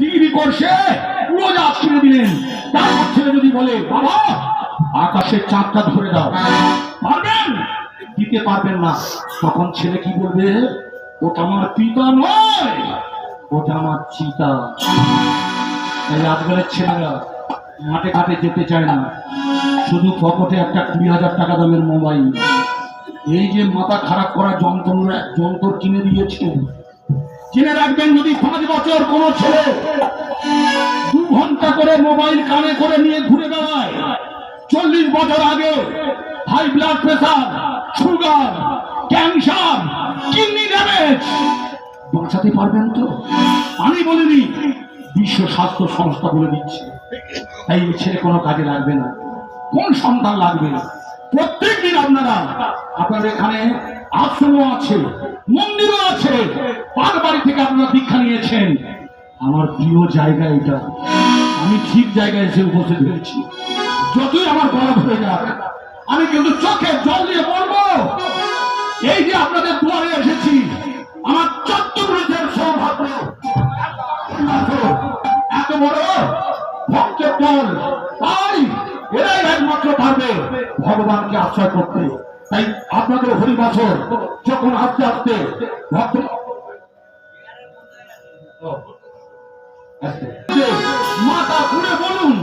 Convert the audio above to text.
Degree করছে, রোজা ছিঁড়ে দিলেন। তারপর ছেলে যদি বলে, বাবা আকাশের চাঁদটা ধরে দাও। পারবেন? দিতে পারবেন না। তখন ছেলে কি বলবে? ওটা আমার পিতা নয়, ওটা আমার চিতা। তাই আজকালের ছেলেরা মাঠে ঘাটে যেতে চায় না। শুধু পকেটে একটা কুড়ি হাজার টাকা দামের মোবাইল। এই যে মাথা খারাপ করা যন্ত্র যন্ত্র কিনে দিয়েছে জেনে রাখবেন, যদি পাঁচ বছর কোনো ছেলে দু ঘণ্টা করে মোবাইল কানে করে নিয়ে ঘুরে বেড়ায়, চল্লিশ বছর আগে high blood pressure sugar, cancer, kidney damage, বাঁচাতে পারবেন তো? আমি বলিনি, বিশ্ব স্বাস্থ্য সংস্থা বলে দিচ্ছে। তাই এই ছেলে কোনো কাজে লাগবে না। কোন সন্তান লাগবে? প্রত্যেক দিন আপনারা, আপনাদের এখানে আশ্রমও আছে, মন্দিরও পার বাড়ি থেকে আপনারা দীক্ষা নিয়েছেন। আমার প্রিয় জায়গা এটা। আমি ঠিক জায়গায় এসে উপস্থিত হয়েছি। যতই আমার গলা ধরে যাক, আমি কিন্তু চোখে জল দিয়ে বলব, এই যে আপনাদের দুয়ারে এসেছি, আমার চট্টগ্রামের সৌভাগ্য। এত বড় ভক্তের দল, তাই এরাই একমাত্র পারবে ভগবানকে আশ্রয় করতে। তাই আপনাদের হরিবাসর যখন আস্তে আস্তে ভক্ত মাথা ঘুরে বলুন।